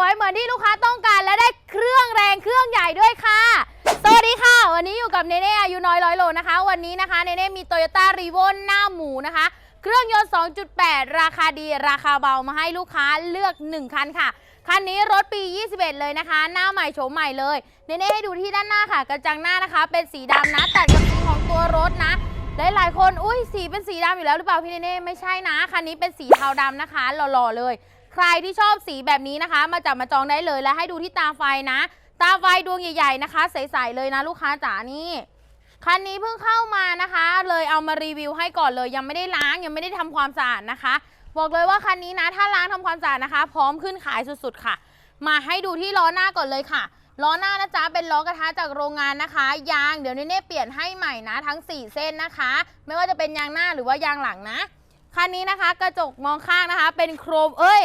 วยเหมือนที่ลูกค้าต้องการและได้เครื่องแรงเครื่องใหญ่ด้วยค่ะ สวัสดีค่ะ วันนี้อยู่กับเนเน่อายุน้อยร้อยโลนะคะ วันนี้นะคะเนเน่มี Toyota r e v o หน้าหมูนะคะ เครื่องยนต์ 2.8 ราคาดีราคาเบามาให้ลูกค้าเลือก 1 คันค่ะ คันนี้รถปี 21 เลยนะคะ หน้าใหม่โฉมใหม่เลยเนเน่ให้ดูที่ด้านหน้าค่ะ กระจังหน้านะคะ เป็นสีดำนะแตัดกับสีของตัวรถนะหลายๆคน อุ้ยสีเป็นสีดำอยู่แล้วหรือเปล่าพี่เนเน่ไม่ใช่นะ คันนี้เป็นสีเทาดำนะคะหล่อๆเลย ใครที่ชอบสีแบบนี้นะคะ มาจับมาจองได้เลยและให้ดูที่ตาไฟนะ ตาไฟดวงใหญ่ๆนะคะ ใสๆเลยนะลูกค้าจ๋านี่คันนี้เพิ่งเข้ามานะคะ เลยเอามารีวิวให้ก่อนเลย ยังไม่ได้ล้างยังไม่ได้ทำความสะอาดนะคะ บอกเลยว่าคันนี้นะ ถ้าล้างทำความสะอาดนะคะ พร้อมขึ้นขายสุดๆค่ะ มาให้ดูที่ล้อหน้าก่อนเลยค่ะล้อหน้านะจ๊ะเป็นล้อกระทะจากโรงงานนะคะ ยางเดี๋ยวนี้เน่เปลี่ยนให้ใหม่นะ ทั้ง 4 เส้นนะคะ ไม่ว่าจะเป็นยางหน้าหรือว่ายางหลังนะ คันนี้นะคะกระจกมองข้างนะคะ เป็นโครมเอ้ย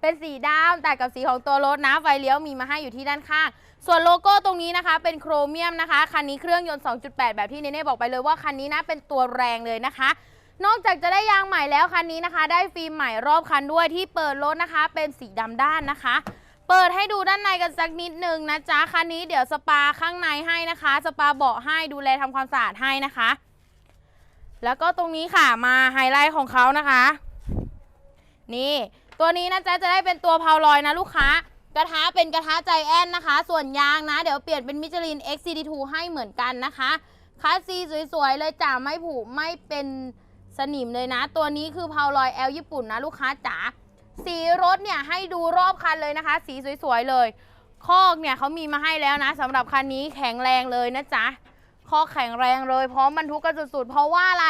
เป็นสีดำแต่กับสีของตัวรถนะไฟเลี้ยวมีมาให้อยู่ที่ด้านข้าง ส่วนโลโก้ตรงนี้นะคะ เป็นโครเมียมนะคะ คันนี้เครื่องยนต์ 2.8 แบบที่เนเน่บอกไปเลยว่าคันนี้นะเป็นตัวแรงเลยนะคะ นอกจากจะได้ยางใหม่แล้วคันนี้นะคะ ได้ฟิล์มใหม่รอบคันด้วยที่เปิดรถนะคะ เป็นสีดำด้านนะคะ เปิดให้ดูด้านในกันสักนิดหนึ่งนะจ๊ะคันนี้เดี๋ยวสปาข้างในให้นะคะ สปาเบาะให้ดูแลทำความสะอาดให้นะคะ แล้วก็ตรงนี้ค่ะมาไฮไลท์ของเขานะคะ นี่ ตัวนี้นะจ๊ะจะได้เป็นตัวเพาลอยนะลูกค้ากระทะเป็นกระทะใจแอนนะคะ ส่วนยางนะ เดี๋ยวเปลี่ยนเป็นมิชลิน XCD2 ให้เหมือนกันนะคะคัสซีสวยๆเลยจ้าไม่ผุไม่เป็นสนิมเลยนะ ตัวนี้คือเพาลอยแอลญี่ปุ่นนะลูกค้าจ๋าสีรถเนี่ยให้ดูรอบคันเลยนะคะ สีสวยๆเลย คอกเนี่ยเขามีมาให้แล้วนะสำหรับคันนี้แข็งแรงเลยนะจ๊ะ คอแข็งแรงเลยพร้อมบรรทุกกันสุดๆ เพราะว่าอะไร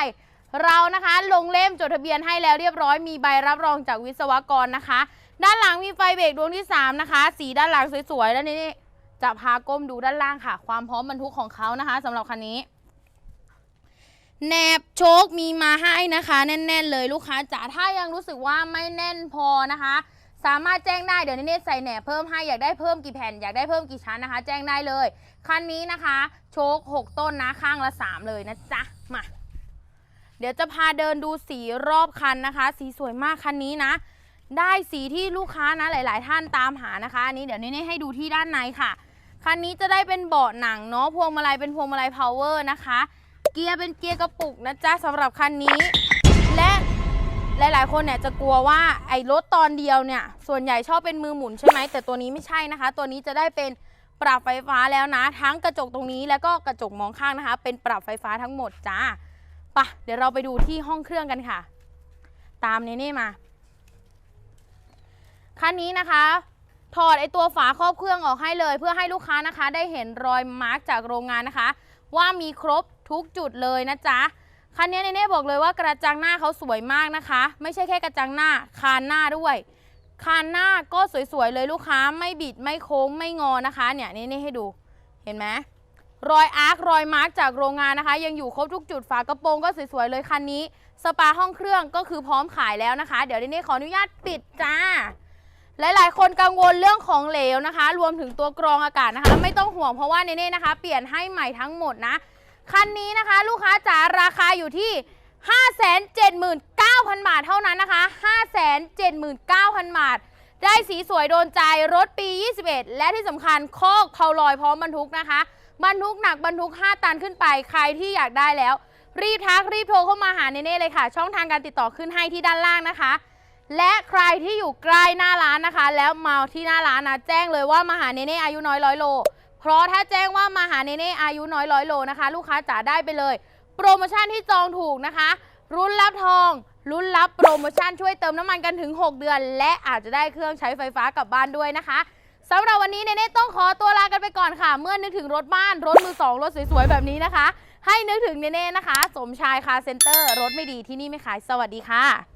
เรานะคะลงเล่มจดทะเบียนให้แล้วเรียบร้อยมีใบรับรองจากวิศวกรนะคะ ด้านหลังมีไฟเบรกดวงที่ 3 นะคะ สีด้านหลังสวยๆแล้วนี่จะพาก้มดูด้านล่างค่ะ ความพร้อมบรรทุกของเขานะคะสำหรับคันนี้แหนบโชคมีมาให้นะคะ แน่น ๆ เลยลูกค้าจ๋าถ้ายังรู้สึกว่าไม่แน่นพอนะคะ สามารถแจ้งได้เดี๋ยวเนเน่ใส่แหนบเพิ่มให้อยากได้เพิ่มกี่แผ่นอยากได้เพิ่มกี่ชั้นนะคะ แจ้งได้เลย คันนี้นะคะ โชค6 ต้นนะข้างละ 3 เลยนะจ๊ะมาเดี๋ยวจะพาเดินดูสีรอบคันนะคะ สีสวยมากคันนี้นะ ได้สีที่ลูกค้านะหลาย ๆ ท่านตามหานะคะอันนี้เดี๋ยวนี่ให้ดูที่ด้านในค่ะคันนี้จะได้เป็นเบาะหนังเนาะพวงมาลัยเป็นพวงมาลัยพาวเวอร์นะคะ เกียร์เป็นเกียร์กระปุกนะจ๊ะสำหรับคันนี้ ละหลาย ๆ คนเนี่ยจะกลัวว่าไอ้รถตอนเดียวเนี่ย ส่วนใหญ่ชอบเป็นมือหมุนใช่ไหมแต่ตัวนี้ไม่ใช่นะคะ ตัวนี้จะได้เป็นปรับไฟฟ้าแล้วนะ ทั้งกระจกตรงนี้แล้วก็กระจกมองข้างนะคะ เป็นปรับไฟฟ้าทั้งหมดจ้าปะเดี๋ยวเราไปดูที่ห้องเครื่องกันค่ะ ตามเนเน่มาคันนี้นะคะถอดไอตัวฝาครอบเครื่องออกให้เลย เพื่อให้ลูกค้านะคะ ได้เห็นรอยมาร์กจากโรงงานนะคะ ว่ามีครบทุกจุดเลยนะจ๊ะ คันนี้เนเน่บอกเลยว่ากระจังหน้าเขาสวยมากนะคะ ไม่ใช่แค่กระจังหน้าคานหน้าด้วย คานหน้าก็สวยๆเลยลูกค้าไม่บิดไม่โค้งไม่งอนะคะเนี่ยเนเน่ให้ดูเห็นไหมรอยอาร์ครอยมาร์กจากโรงงานนะคะ ยังอยู่ครบทุกจุดฝากระโปรงก็สวยๆเลยคันนี้ สปาห้องเครื่องก็คือพร้อมขายแล้วนะคะ เดี๋ยวเนเน่ขออนุญาตปิดจ้าหลายๆ คนกังวลเรื่องของเหลวนะคะ รวมถึงตัวกรองอากาศนะคะ ไม่ต้องห่วงเพราะว่าเนเน่นะคะ เปลี่ยนให้ใหม่ทั้งหมดนะ คันนี้นะคะ ลูกค้าจ๋าราคาอยู่ที่ 579,000 บาทเท่านั้นนะคะ 579,000 บาท ได้สีสวยโดนใจรถปี 21 และที่สำคัญคอกเพาลอยพร้อมบรรทุกนะคะ บรรทุกหนักบรรทุก 5 ตันขึ้นไปใครที่อยากได้แล้ว รีบทักรีบโทรเข้ามาหาเนเน่เลยค่ะ ช่องทางการติดต่อขึ้นให้ที่ด้านล่างนะคะและใครที่อยู่ใกล้หน้าร้านนะคะ แล้วมาที่หน้าร้านนะแจ้งเลยว่ามาหาเนเน่อายุน้อยร้อยโล เพราะถ้าแจ้งว่ามาหาเนเน่อายุน้อยร้อยโลนะคะ ลูกค้าจ๋าได้ไปเลย โปรโมชั่นที่จองถูกนะคะ รุ่นรับทอง รุ่นรับโปรโมชั่นช่วยเติมน้ำมันกันถึง 6 เดือน และอาจจะได้เครื่องใช้ไฟฟ้ากลับบ้านด้วยนะคะสำหรับวันนี้เนเน่ต้องขอตัวลากันไปก่อนค่ะ เมื่อนึกถึงรถบ้าน รถมือสองรถสวยๆ แบบนี้นะคะ ให้นึกถึงเนเน่นะคะ สมชายคาเซ็นเตอร์ รถไม่ดีที่นี่ไม่ขาย สวัสดีค่ะ